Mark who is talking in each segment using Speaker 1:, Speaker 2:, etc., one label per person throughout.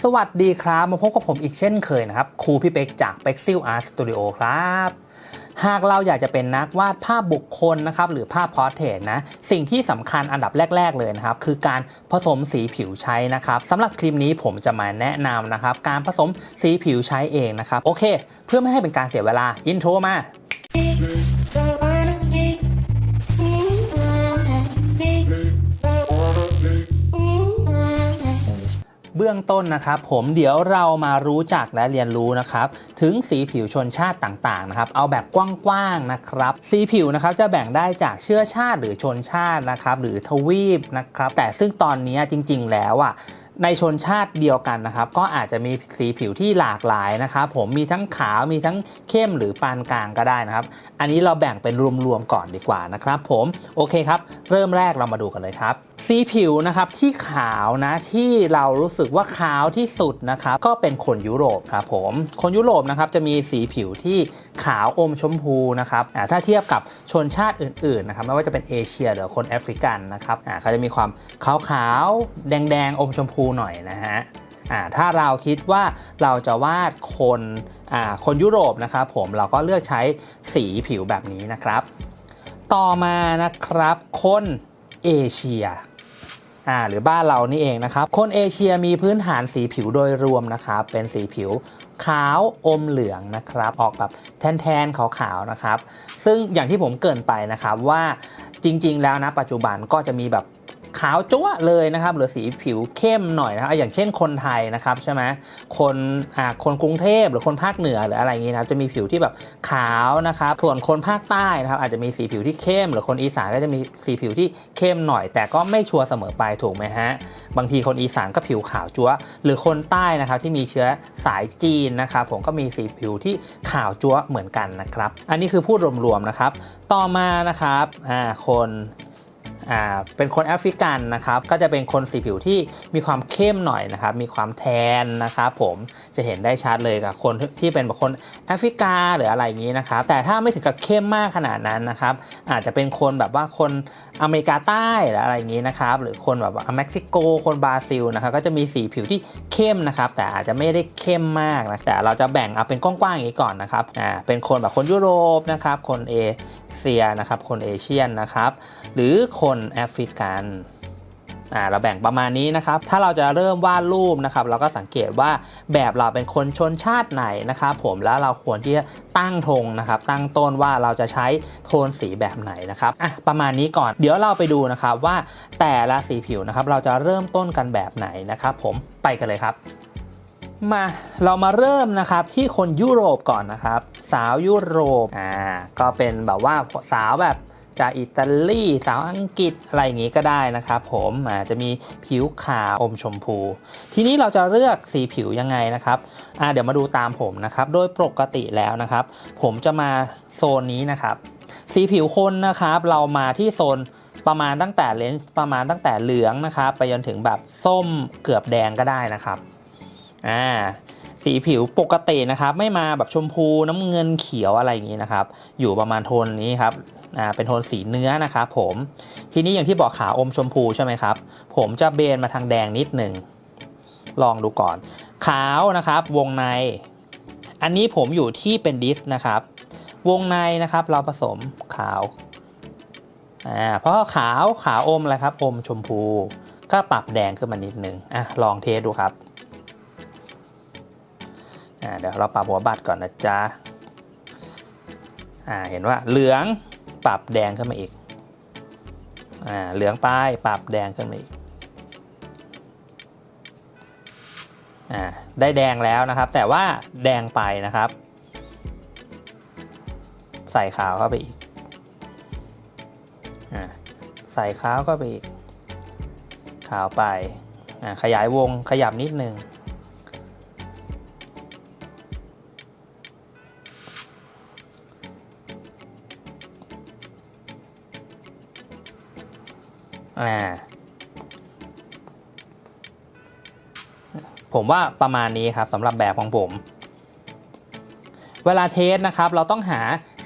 Speaker 1: สวัสดีครับ มาพบกับผมอีกเช่นเคยนะครับ ครูพี่เป็กจาก p e x i l Art Studio ครับ หากเราอยากจะเป็นนักวาดภาพบุคคลนะครับ หรือภาพพอร์เทรตนะ สิ่งที่สำคัญอันดับแรก ๆ เลยนะครับ คือการผสมสีผิวใช้นะครับสำหรับคลิปนี้ผมจะมาแนะนำนะครับ การผสมสีผิวใช้เองนะครับ โอเค เพื่อไม่ให้เป็นการเสียเวลา อินโทรมา บื้องต้นนะครับ ผมเดี๋ยวเรามารู้จักและเรียนรู้นะครับ ถึงสีผิวชนชาติต่างๆนะครับ เอาแบบกว้างๆนะครับ สีผิวนะครับจะแบ่งได้จากเชื้อชาติหรือชนชาตินะครับ หรือทวีปนะครับ แต่ซึ่งตอนนี้จริง ๆ แล้วอะ ในชนชาติเดียวกันนะครับ ก็อาจจะมีสีผิวที่หลากหลายนะครับ ผมมีทั้งขาวมีทั้งเข้มหรือปานกลางก็ได้นะครับ อันนี้เราแบ่งเป็นรวมๆก่อนดีกว่านะครับ ผมโอเคครับ เริ่มแรกเรามาดูกันเลยครับ สีผิวนะครับที่ขาวนะที่เรารู้สึกว่าขาวที่สุดนะครับ ก็เป็นคนยุโรปครับผมคนยุโรปนะครับจะมีสีผิวที่ขาวอมชมพูนะครับอ่าถ้าเทียบกับชนชาติอื่นๆนะครับไม่ว่าจะเป็นเอเชียหรือคนแอฟริกันนะครับอ่าเขาจะมีความขาวๆแดงๆอมชมพูหน่อยนะฮะถ้าเราคิดว่าเราจะวาดคนคนยุโรปนะครับผมเราก็เลือกใช้สีผิวแบบนี้นะครับ ต่อมานะครับคนเอเชียอ่าหรือบ้านเรานี่เองนะครับ คนเอเชียมีพื้นฐานสีผิวโดยรวมนะครับ เป็นสีผิวขาวอมเหลืองนะครับ ออกแบบแทนๆขาวๆนะครับ ซึ่งอย่างที่ผมเกินไปนะครับว่าจริง ๆ แล้วนะปัจจุบันก็จะมีแบบาวจั๊วเลยนะครับหรือสีผิวเข้มหน่อยนะครับอย่างเช่นคนไทยนะครับใช่ไหมคนอ่าคนกรุงเทพหรือคนภาคเหนือหรืออะไรอย่างนี้นะครับจะมีผิวที่แบบขาวนะครับส่วนคนภาคใต้นะครับอาจจะมีสีผิวที่เข้ม หรือคนอีสานก็จะมีสีผิวที่เข้มหน่อย แต่ก็ไม่ชัวร์เสมอไปถูกไหมฮะบางทีคนอีสานก็ผิวขาวจั๊วหรือคนใต้นะครับที่มีเชื้อสายจีนนะครับผมก็มีสีผิวที่ขาวจั๊วเหมือนกันนะครับ อันนี้คือพูดรวมๆนะครับ ต่อมานะครับอ่าคน อ่าเป็นคนแอฟริกันนะครับก็จะเป็นคนสีผิวที่มีความเข้มหน่อยนะครับมีความแทนนะครับผมจะเห็นได้ชัดเลยกับคนที่เป็นแบบคนแอฟริกาหรืออะไรอย่างนี้นะครับแต่ถ้าไม่ถึงกับเข้มมากขนาดนั้นนะครับอาจจะเป็นคนแบบว่าคนอเมริกาใต้หรืออะไรอย่างนี้นะครับหรือคนแบบเม็กซิโก คนบราซิลนะครับก็จะมีสีผิวที่เข้มนะครับแต่อาจจะไม่ได้เข้มมากนะแต่เราจะแบ่งเอาเป็นกว้างๆอย่างนี้ก่อนนะครับอ่าเป็นคนแบบคนยุโรปนะครับคนเอ เชียนะครับ คนเอเชียนนะครับ หรือคนแอฟริกันอ่าเราแบ่งประมาณนี้นะครับ ถ้าเราจะเริ่มวาดรูปนะครับ เราก็สังเกตว่าแบบเราเป็นคนชนชาติไหนนะครับผมแล้วเราควรที่จะตั้งธงนะครับ ตั้งต้นว่าเราจะใช้โทนสีแบบไหนนะครับอะประมาณนี้ก่อนเดี๋ยวเราไปดูนะครับว่าแต่ละสีผิวนะครับ เราจะเริ่มต้นกันแบบไหนนะครับ ผมไปกันเลยครับ มาเรามาเริ่มนะครับที่คนยุโรปก่อนนะครับ สาวยุโรปอ่าก็เป็นแบบว่าสาวแบบจากอิตาลีสาวอังกฤษอะไรอย่างงี้ก็ได้นะครับ ผมอาจจะมีผิวขาวอมชมพู ทีนี้เราจะเลือกสีผิวยังไงนะครับอ่าเดี๋ยวมาดูตามผมนะครับ โดยปกติแล้วนะครับ ผมจะมาโซนนี้นะครับ สีผิวคนนะครับ เรามาที่โซนประมาณตั้งแต่เลนส์ประมาณตั้งแต่เหลืองนะครับ ไปจนถึงแบบส้มเกือบแดงก็ได้นะครับ อ่าสีผิวปกตินะครับไม่มาแบบชมพูน้ำเงินเขียวอะไรอย่างนี้นะครับ อยู่ประมาณโทนนี้ครับอ่าเป็นโทนสีเนื้อนะครับผมทีนี้อย่างที่บอกขาวอมชมพูใช่ไหมครับ ผมจะเบนมาทางแดงนิดหนึ่งลองดูก่อน ขาวนะครับวงใน อันนี้ผมอยู่ที่เป็นดิสนะครับ วงในนะครับเราผสมขาวอ่าเพราะขาวขาวอมอะไรครับอมชมพู ก็ปรับแดงขึ้นมานิดหนึ่งอะลองเทสดูครับ เดี๋ยวเราปรับหัวบัตรก่อนนะจ๊ะเห็นว่าเหลืองปรับแดงขึ้นมาอีกอเหลืองไปปรับแดงขึ้นมาอีกอได้แดงแล้วนะครับ แต่ว่าแดงไปนะครับ ใส่ขาวเข้าไปอีกอใส่ขาวเข้าไปอีกขาวไปขยายวงขยับนิดนึง อ่า ผมว่าประมาณนี้ครับสำหรับแบบของผม เวลาเทสนะครับ เราต้องหา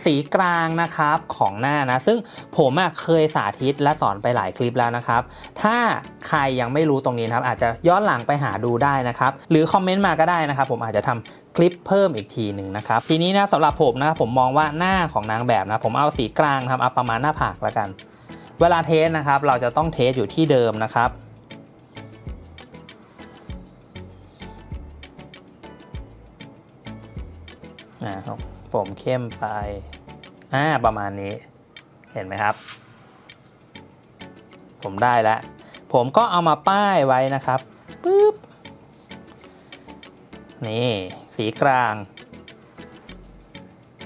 Speaker 1: สีกลางนะครับของหน้านะ ซึ่งผมเคยสาธิตและสอนไปหลายคลิปแล้วนะครับ ถ้าใครยังไม่รู้ตรงนี้นะครับ อาจจะย้อนหลังไปหาดูได้นะครับ หรือคอมเมนต์มาก็ได้นะครับ ผมอาจจะทำคลิปเพิ่มอีกทีหนึ่งนะครับ ทีนี้นะสำหรับผมนะผมมองว่าหน้าของนางแบบนะ ผมเอาสีกลางครับเอาประมาณหน้าผากแล้วกัน เวลาเทสนะครับ เราจะต้องเทสอยู่ที่เดิมนะครับนะครับ ผมเข้มไป อ่า ประมาณนี้ เห็นไหมครับ ผมได้แล้ว ผมก็เอามาป้ายไว้นะครับ ปึ๊บ นี่ สีกลาง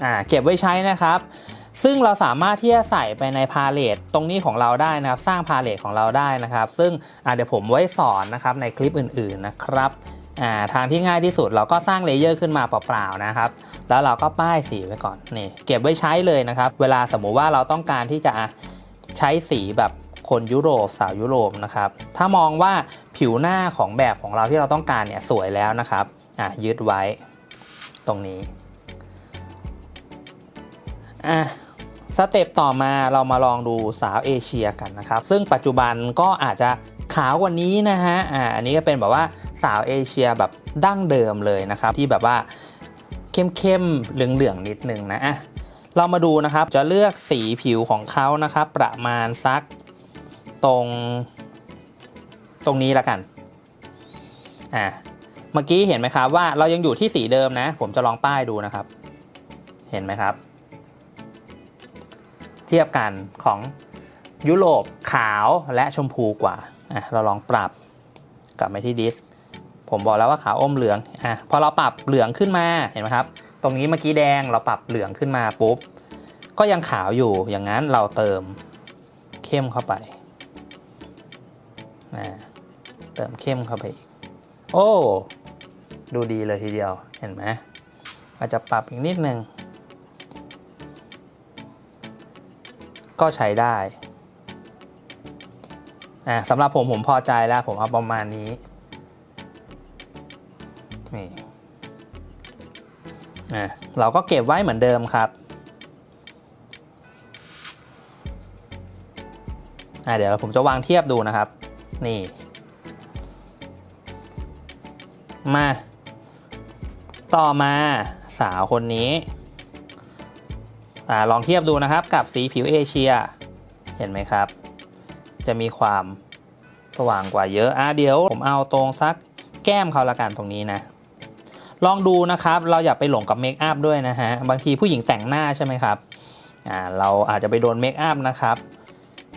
Speaker 1: อ่า เก็บไว้ใช้นะครับ ซึ่งเราสามารถที่จะใส่ไปในพาเลตตรงนี้ของเราได้นะครับ สร้างพาเลตของเราได้นะครับ ซึ่งเดี๋ยวผมไว้สอนนะครับในคลิปอื่นๆนะครับาทางที่ง่ายที่สุดเราก็สร้างเลเยอร์ขึ้นมาเปล่าๆนะครับ แล้วเราก็ป้ายสีไว้ก่อนนี่เก็บไว้ใช้เลยนะครับ เวลาสมมุติว่าเราต้องการที่จะใช้สีแบบคนยุโรปสาวยุโรปนะครับ ถ้ามองว่าผิวหน้าของแบบของเราที่เราต้องการเนี่ยสวยแล้วนะครับยึดไว้ตรงนี้ อะสเต็ปต่อมาเรามาลองดูสาวเอเชียกันนะครับ ซึ่งปัจจุบันก็อาจจะขาวกว่านี้นะฮะอ่าอันนี้ก็เป็นแบบว่าสาวเอเชียแบบดั้งเดิมเลยนะครับ ที่แบบว่าเข้มๆเหลืองๆนิดนึงนะอะเรามาดูนะครับจะเลือกสีผิวของเขานะครับ ประมาณสักตรงตรงนี้ละกันอะเมื่อกี้เห็นไหมครับว่าเรายังอยู่ที่สีเดิมนะ ผมจะลองป้ายดูนะครับ เห็นไหมครับ เทียบกันของยุโรปขาวและชมพูกว่าอะเราลองปรับกลับไปที่ดิสผมบอกแล้วว่าขาวอมเหลืองอะพอเราปรับเหลืองขึ้นมาเห็นไหมครับ ตรงนี้เมื่อกี้แดงเราปรับเหลืองขึ้นมาปุ๊บก็ยังขาวอยู่อย่างนั้นเราเติมเข้มเข้าไปอ่าเติมเข้มเข้าไปอีก โอ้ ดูดีเลยทีเดียวเห็นไหมอาจจะปรับอีกนิดนึง ก็ใช้ได้อ่าสำหรับผมผมพอใจแล้วผมเอาประมาณนี้นี่อะเราก็เก็บไว้เหมือนเดิมครับอะเดี๋ยวผมจะวางเทียบดูนะครับ นี่ มา ต่อมาสาวคนนี้ อลองเทียบดูนะครับกับสีผิวเอเชีย เห็นไหมครับ จะมีความสว่างกว่าเยอะอะเดี๋ยวผมเอาตรงสักแก้มเขาละกันตรงนี้นะ ลองดูนะครับ เราอย่าไปหลงกับเมคอัพด้วยนะฮะ บางทีผู้หญิงแต่งหน้าใช่ไหมครับอ่าเราอาจจะไปโดนเมคอัพนะครับ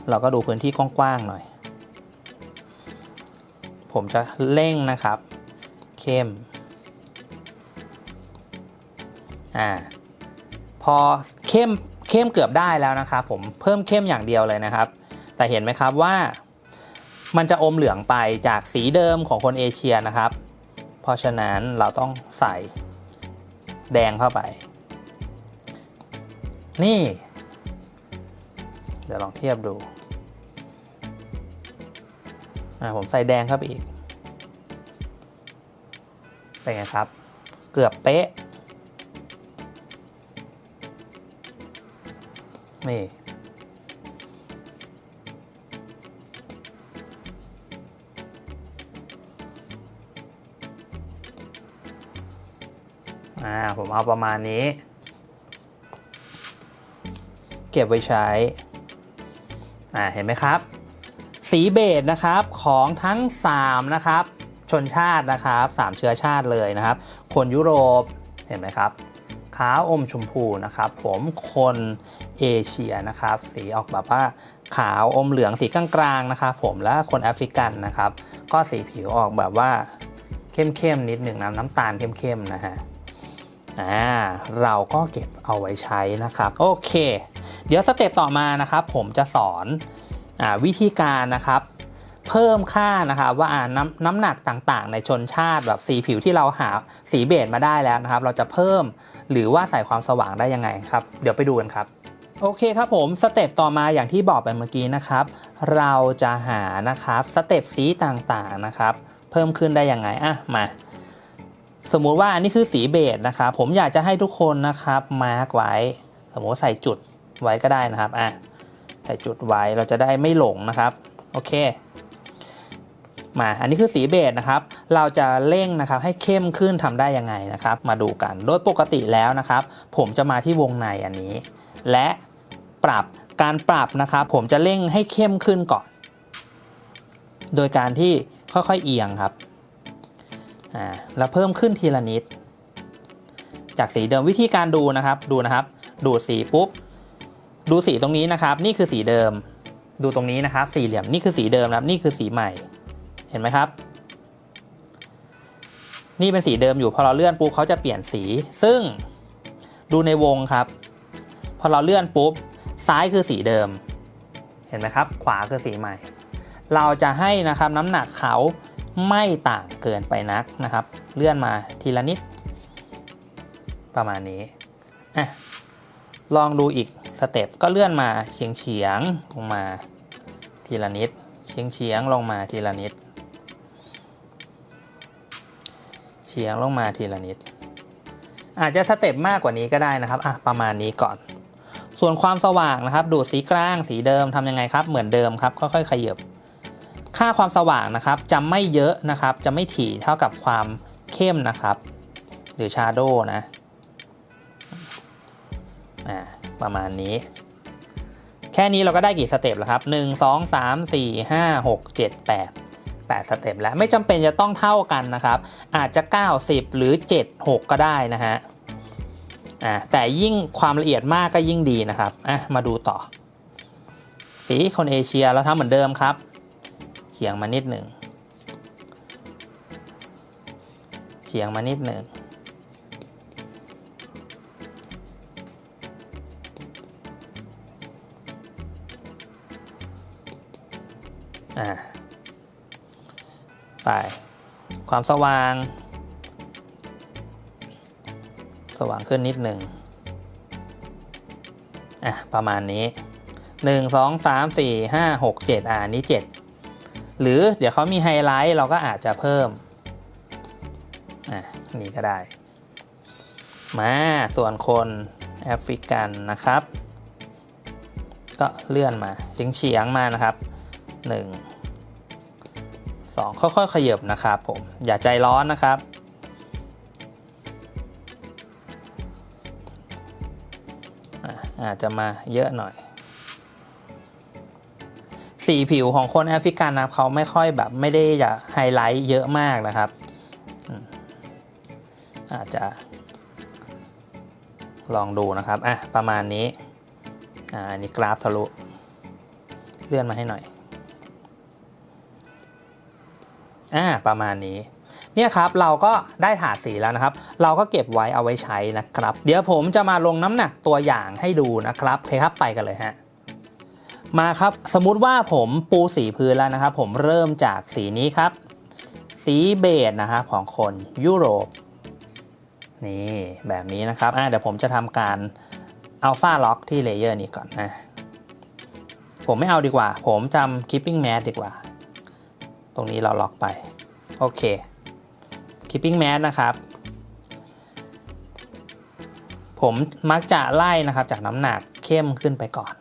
Speaker 1: เราก็ดูพื้นที่กว้างๆหน่อย ผมจะเร่งนะครับ เข้ม อ่า พอเข้มเข้มเกือบได้แล้วนะครับผมเพิ่มเข้มอย่างเดียวเลยนะครับ แต่เห็นไหมครับว่ามันจะอมเหลืองไปจากสีเดิมของคนเอเชียนะครับ เพราะฉะนั้นเราต้องใส่แดงเข้าไป นี่ เดี๋ยวลองเทียบดูผมใส่แดงเข้าไปอีก เป็นไงครับ เกือบเป๊ะ นี่ อ่า ผมเอาประมาณนี้ เก็บไว้ใช้ อ่า เห็นไหมครับ สีเบจนะครับของทั้ง 3 นะครับ ชนชาตินะครับ 3 เชื้อชาติเลยนะครับ คนยุโรป เห็นไหมครับ ขาวอมชมพูนะครับ ผมคนเอเชียนะครับ สีออกแบบว่าขาวอมเหลืองสีกลางๆนะครับผมและคนแอฟริกันนะครับ ก็สีผิวออกแบบว่าเข้มๆนิดหนึ่งนะน้ำตาลเข้มๆนะฮะอ่าเราก็เก็บเอาไว้ใช้นะครับ โอเค เดี๋ยวสเต็ปต่อมานะครับ ผมจะสอนอาวิธีการนะครับ เพิ่มค่านะครับว่าน้ำน้ำหนักต่างๆ ในชนชาติแบบสีผิวที่เราหาสีเบจมาได้แล้วนะครับ เราจะเพิ่ม หรือว่าใส่ความสว่างได้ยังไงครับ เดี๋ยวไปดูกันครับ โอเคครับผมสเต็ปต่อมาอย่างที่บอกไปเมื่อกี้นะครับ เราจะหานะครับสเต็ปสีต่างๆนะครับ เพิ่มขึ้นได้ยังไงอะมาสมมุติว่าอันนี้คือสีเบจนะครับผมอยากจะให้ทุกคนนะครับมาร์กไว้ สมมติใส่จุดไว้ก็ได้นะครับอะใส่จุดไว้เราจะได้ไม่หลงนะครับ โอเค มาอันนี้คือสีเบจนะครับ เราจะเร่งนะครับให้เข้มขึ้นทำได้ยังไงนะครับ มาดูกัน โดยปกติแล้วนะครับ ผมจะมาที่วงในอันนี้ และปรับการปรับนะครับผมจะเร่งให้เข้มขึ้นก่อน โดยการที่ค่อยๆเอียงครับอ่าแล้วเพิ่มขึ้นทีละนิด จากสีเดิมวิธีการดูนะครับดูนะครับ ดูดสีปุ๊บดูสีตรงนี้นะครับ นี่คือสีเดิม ดูตรงนี้นะครับ สี่เหลี่ยมนี่คือสีเดิมนะครับ นี่คือสีใหม่ ห็นไหมครับ นี่เป็นสีเดิมอยู่พอเราเลื่อนปุ๊บเขาจะเปลี่ยนสี ซึ่งดูในวงครับ พอเราเลื่อนปุ๊บซ้ายคือสีเดิม เห็นไหมครับ ขวาคือสีใหม่ เราจะให้นะครับน้ำหนักเขาไม่ต่างเกินไปนักนะครับ เลื่อนมาทีละนิด ประมาณนี้อะลองดูอีกสเต็ปก็เลื่อนมาเฉียงเฉียงๆลงมาทีละนิด เฉียงเฉียงๆลงมาทีละนิด ฉียงลงมาทีละนิด อาจจะสเต็ปมากกว่านี้ก็ได้นะครับอะประมาณนี้ก่อน ส่วนความสว่างนะครับ ดูดสีกลางสีเดิมทำยังไงครับ เหมือนเดิมครับ ค่อยๆ ขยับ ค่าความสว่างนะครับจะไม่เยอะนะครับ จะไม่ถี่เท่ากับความเข้มนะครับ หรือชาโดนะอ่าประมาณนี้แค่นี้เราก็ได้กี่สเต็ปแล้วครับ 1 2 3 4 5 6 7 8 8 สเต็ปแล้วไม่จำเป็นจะต้องเท่ากันนะครับ อาจจะ 90 หรือ 7 6 ก็ได้นะฮะอ่าแต่ยิ่งความละเอียดมากก็ยิ่งดีนะครับอะมาดูต่อสีคนเอเชียเราทำเหมือนเดิมครับเฉียงมานิดหนึ่งเฉียงมานิดหนึ่งอ่า ไป ความสว่าง สว่างขึ้นนิดหนึ่งอะประมาณนี้ 1 2 3 4 5 6 7 อ่านี้ 7 หรือเดี๋ยวเขามีไฮไลท์เราก็อาจจะเพิ่มอะนี่ก็ได้ มาส่วนคนแอฟริกันนะครับ ก็เลื่อนมาเฉียงๆมานะครับ 1 2 ค่อยๆ ขยับนะครับผมอย่าใจร้อนนะครับอะอาจจะมาเยอะหน่อย สีผิวของคนแอฟริกันนะครับเขาไม่ค่อยแบบไม่ได้จะไฮไลท์เยอะมากนะครับอืมอาจจะลองดูนะครับ อะ ประมาณนี้ อ่า อันนี้กราฟทะลุ เลื่อนมาให้หน่อย อ่าประมาณนี้เนี่ยครับเราก็ได้ถาดสีแล้วนะครับ เราก็เก็บไว้เอาไว้ใช้นะครับ เดี๋ยวผมจะมาลงน้ำหนักตัวอย่างให้ดูนะครับโอเคครับไปกันเลยฮะมาครับสมมุติว่าผมปูสีพื้นแล้วนะครับ ผมเริ่มจากสีนี้ครับ สีเบจนะครับของคนยุโรปนี่แบบนี้นะครับอะเดี๋ยวผมจะทำการอัลฟาล็อกที่เลเยอร์นี้ก่อนนะผมไม่เอาดีกว่า ผมจำ keeping mask ดีกว่า ตรงนี้เราล็อกไป โอเค keeping mask นะครับ ผมมักจะไล่นะครับจากน้ำหนักเข้มขึ้นไปก่อน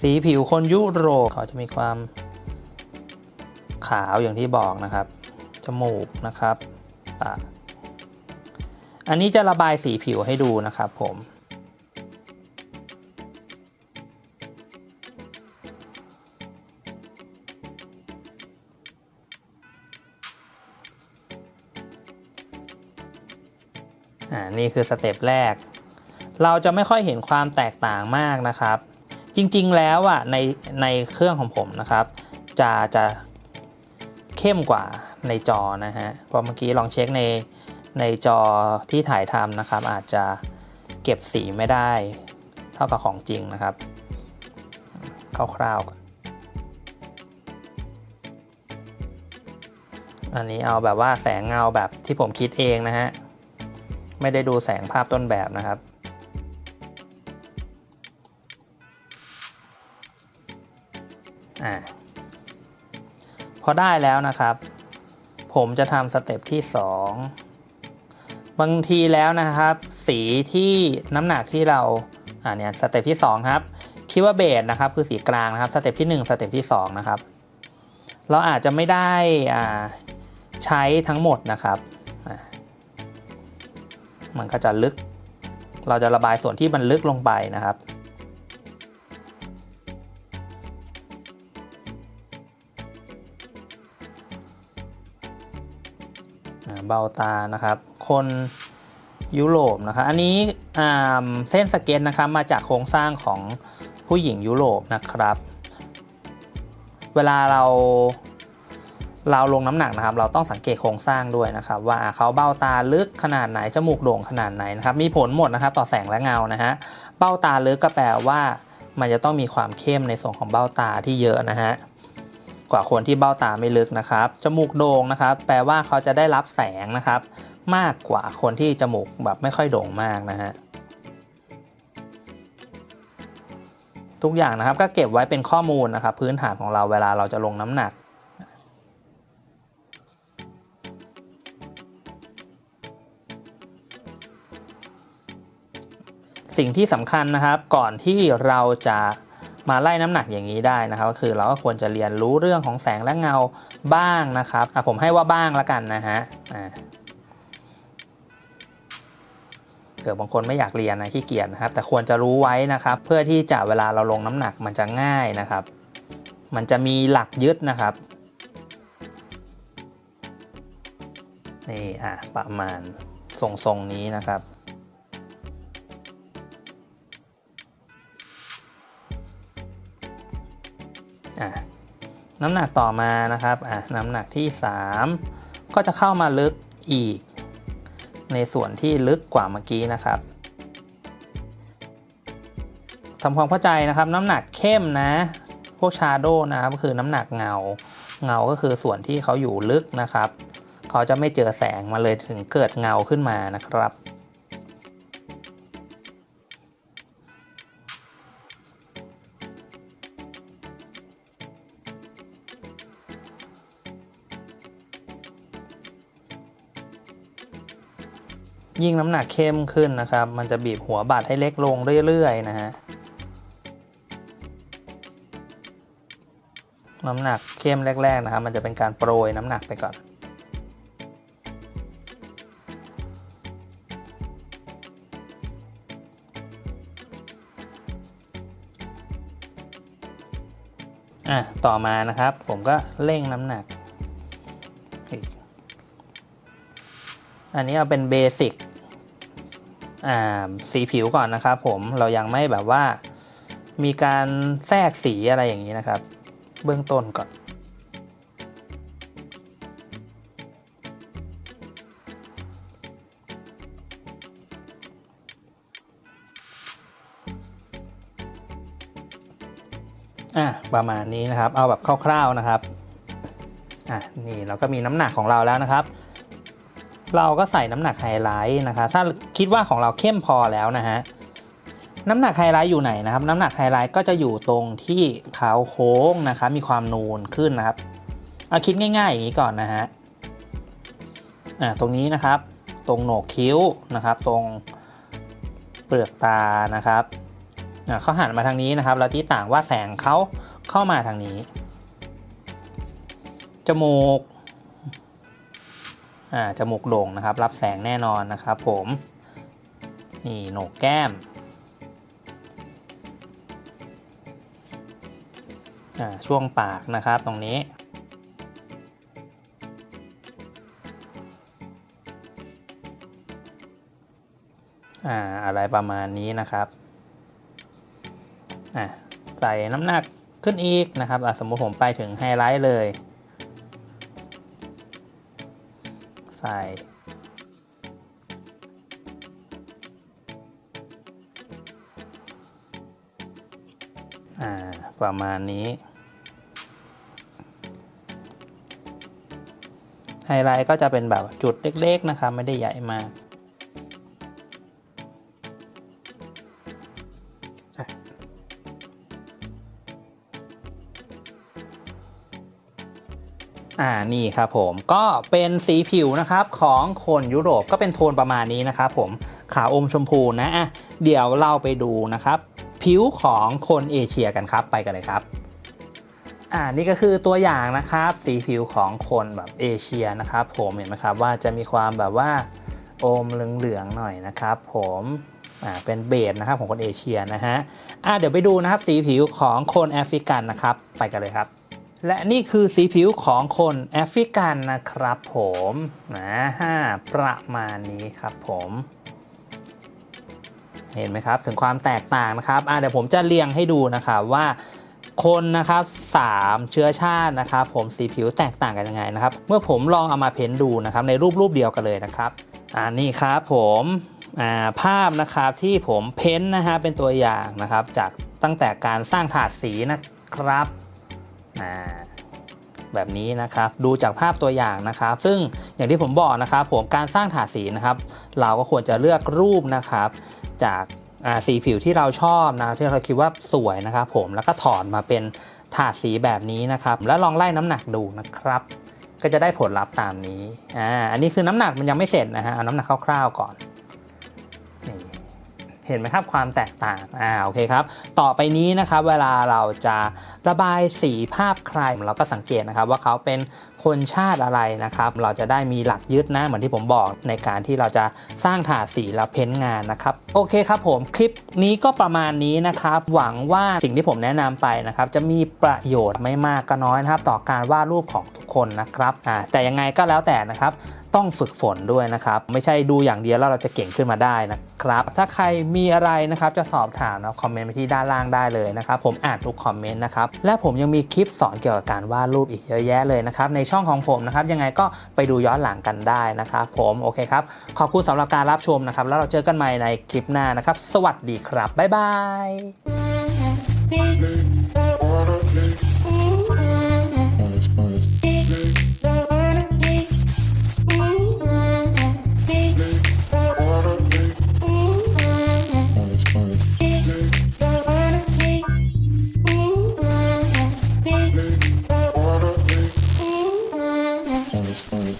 Speaker 1: สีผิวคนยุโรปเขาจะมีความขาวอย่างที่บอกนะครับ จมูกนะครับปาก อันนี้จะระบายสีผิวให้ดูนะครับผม อ่า นี่คือสเต็ปแรก เราจะไม่ค่อยเห็นความแตกต่างมากนะครับ จริงๆแล้วอะในในเครื่องของผมนะครับ จะจะเข้มกว่าในจอนะฮะพราะเมื่อกี้ลองเช็คใน ในจอที่ถ่ายทำนะครับ อาจจะเก็บสีไม่ได้ เท่ากับของจริงนะครับคร่าวๆอนอันนี้เอาแบบว่าแสงเงาแบบที่ผมคิดเองนะฮะ ไม่ได้ดูแสงภาพต้นแบบนะครับ อ่าพอได้แล้วนะครับ ผมจะทำสเต็ปที่ 2 บางทีแล้วนะครับ สีที่น้ำหนักที่เราอ่าเนี่ยสเต็ปที่ 2 ครับคิดว่าเบสนะครับคือสีกลางนะครับสเต็ปที่ 1 สเต็ปที่ 2 นะครับ เราอาจจะไม่ได้อ่าใช้ทั้งหมดนะครับ มันก็จะลึก เราจะระบายส่วนที่มันลึกลงไปนะครับ เบ้าตานะครับ คนยุโรปนะครับ อันนี้เส้นสเก็ตนะครับมาจากโครงสร้างของผู้หญิงยุโรปนะครับ เวลาเราเราลงน้ำหนักนะครับ เราต้องสังเกตโครงสร้างด้วยนะครับ ว่าเขาเบ้าตาลึกขนาดไหนจมูกโด่งขนาดไหนนะครับ มีผลหมดนะครับต่อแสงและเงานะฮะเบ้าตาลึกก็แปลว่า มันจะต้องมีความเข้มในส่วนของเบ้าตาที่เยอะนะฮะ กว่าคนที่เบ้าตาไม่ลึกนะครับ จมูกโด่งนะครับ แปลว่าเขาจะได้รับแสงนะครับ มากกว่าคนที่จมูกแบบไม่ค่อยโด่งมากนะฮะทุกอย่างนะครับก็เก็บไว้เป็นข้อมูลนะครับ พื้นฐานของเราเวลาเราจะลงน้ำหนัก สิ่งที่สำคัญนะครับก่อนที่เราจะ มาไล่น้ำหนักอย่างนี้ได้นะครับ ก็คือเราก็ควรจะเรียนรู้เรื่องของแสงและเงาบ้างนะครับอะผมให้ว่าบ้างละกันนะฮะอ่าเกิดบางคนไม่อยากเรียนนะขี้เกียจนะครับ แต่ควรจะรู้ไว้นะครับ เพื่อที่จะเวลาเราลงน้ำหนักมันจะง่ายนะครับ มันจะมีหลักยึดนะครับนี่อะประมาณทรงๆนี้นะครับ อะน้ำหนักต่อมานะครับอะน้ำหนักที่ 3 ก็จะเข้ามาลึกอีก ในส่วนที่ลึกกว่าเมื่อกี้นะครับทำความเข้าใจนะครับ น้ำหนักเข้มนะ พวกชาโดนะครับก็คือน้ำหนักเงา เงาก็คือส่วนที่เขาอยู่ลึกนะครับ เขาจะไม่เจอแสงมาเลยถึงเกิดเงาขึ้นมานะครับ ยิ่งน้ำหนักเข้มขึ้นนะครับ มันจะบีบหัวบาดให้เล็กลงเรื่อยๆนะฮะน้ำหนักเข้มแรกๆนะครับ มันจะเป็นการโปรยน้ำหนักไปก่อน อะ ต่อมานะครับ ผมก็เร่งน้ำหนัก อันนี้เอาเป็นเบสิก สีผิวก่อนนะครับ ผมเรายังไม่แบบว่า มีการแทรกสีอะไรอย่างนี้นะครับ เบื้องต้นก่อน อะประมาณนี้นะครับ เอาแบบคร่าวๆนะครับอะนี่เราก็มีน้ำหนักของเราแล้วนะครับ เราก็ใส่น้ำหนักไฮไลท์นะครับถ้าคิดว่าของเราเข้มพอแล้วนะฮะ น้ำหนักไฮไลท์อยู่ไหนนะครับ น้ำหนักไฮไลท์ก็จะอยู่ตรงที่เขาโค้งนะครับมีความนูนขึ้นนะครับ เอาคิดง่ายๆอย่างนี้ก่อนนะฮะ อ่า ตรงนี้นะครับ ตรงโหนกคิ้วนะครับ ตรงเปลือกตานะครับอ่าเขาหันมาทางนี้นะครับ แล้วที่ต่างว่าแสงเขาเข้ามาทางนี้ จมูก จมูกโด่งนะครับ รับแสงแน่นอนนะครับผมนี่โหนกแก้มช่วงปากนะครับตรงนี้อ่าอะไรประมาณนี้นะครับใส่น้ำหนักขึ้นอีกนะครับสมมติผมไปถึงไฮไลท์เลย ใส่ประมาณนี้ ไฮไลท์ก็จะเป็นแบบจุดเล็กๆนะครับ ไม่ได้ใหญ่มาก อ่านี่ครับผมก็เป็นสีผิวนะครับของคนยุโรปก็เป็นโทนประมาณนี้นะครับผมขาวอมชมพูนะอะเดี๋ยวเราไปดูนะครับ ผิวของคนเอเชียกันครับไปกันเลยครับอ่านี่ก็คือตัวอย่างนะครับสีผิวของคนแบบเอเชียนะครับ ผมเห็นไหมครับว่าจะมีความแบบว่าอมเหลืองๆหน่อยนะครับ ผมอ่าเป็นเบสนะครับของคนเอเชียนะฮะอ่าเดี๋ยวไปดูนะครับสีผิวของคนแอฟริกันนะครับ ไปกันเลยครับ และนี่คือสีผิวของคนแอฟริกันนะครับผมนะฮะประมาณนี้ครับผม เห็นไหมครับถึงความแตกต่างนะครับอ่าเดี๋ยวผมจะเรียงให้ดูนะครับว่าคนนะครับสามเชื้อชาตินะครับ ผมสีผิวแตกต่างกันยังไงนะครับ เมื่อผมลองเอามาเพ้นดูนะครับ ในรูปรูปเดียวกันเลยนะครับอ่านี่ครับผมาภาพนะครับที่ผมเพ้นนะฮะเป็นตัวอย่างนะครับ จากตั้งแต่การสร้างถาดสีนะครับ อ่าแบบนี้นะครับ ดูจากภาพตัวอย่างนะครับ ซึ่งอย่างที่ผมบอกนะครับผมการสร้างถาดสีนะครับ เราก็ควรจะเลือกรูปนะครับ จากสีผิวที่เราชอบนะที่เราคิดว่าสวยนะครับ ผมแล้วก็ถอดมาเป็นถาดสีแบบนี้นะครับ แล้วลองไล่น้ำหนักดูนะครับ ก็จะได้ผลลัพธ์ตามนี้อ่าอันนี้คือน้ำหนักมันยังไม่เสร็จนะฮะเอาน้ำหนักคร่าวๆก่อน เห็นไหมครับความแตกต่างอ่าโอเคครับ ต่อไปนี้นะครับเวลาเราจะระบายสีภาพใครเราก็สังเกตนะครับว่าเขาเป็นคนชาติอะไรนะครับ เราจะได้มีหลักยึดนะเหมือนที่ผมบอกในการที่เราจะสร้างถาดสีแล้วเพ้นท์งานนะครับ โอเคครับผมคลิปนี้ก็ประมาณนี้นะครับ หวังว่าสิ่งที่ผมแนะนำไปนะครับ จะมีประโยชน์ไม่มากก็น้อยนะครับ ต่อการวาดรูปของทุกคนนะครับอ่าแต่ยังไงก็แล้วแต่นะครับ ต้องฝึกฝนด้วยนะครับ ไม่ใช่ดูอย่างเดียวแล้วเราจะเก่งขึ้นมาได้นะครับ ถ้าใครมีอะไรนะครับจะสอบถามนะคอมเมนต์ไปที่ด้านล่างได้เลยนะครับ ผมอ่านทุกคอมเมนต์นะครับ และผมยังมีคลิปสอนเกี่ยวกับการวาดรูปอีกเยอะแยะเลยนะครับ ในช่องของผมนะครับ ยังไงก็ไปดูย้อนหลังกันได้นะครับ ผมโอเคครับ ขอบคุณสำหรับการรับชมนะครับ แล้วเราเจอกันใหม่ในคลิปหน้านะครับ สวัสดีครับบ๊ายบาย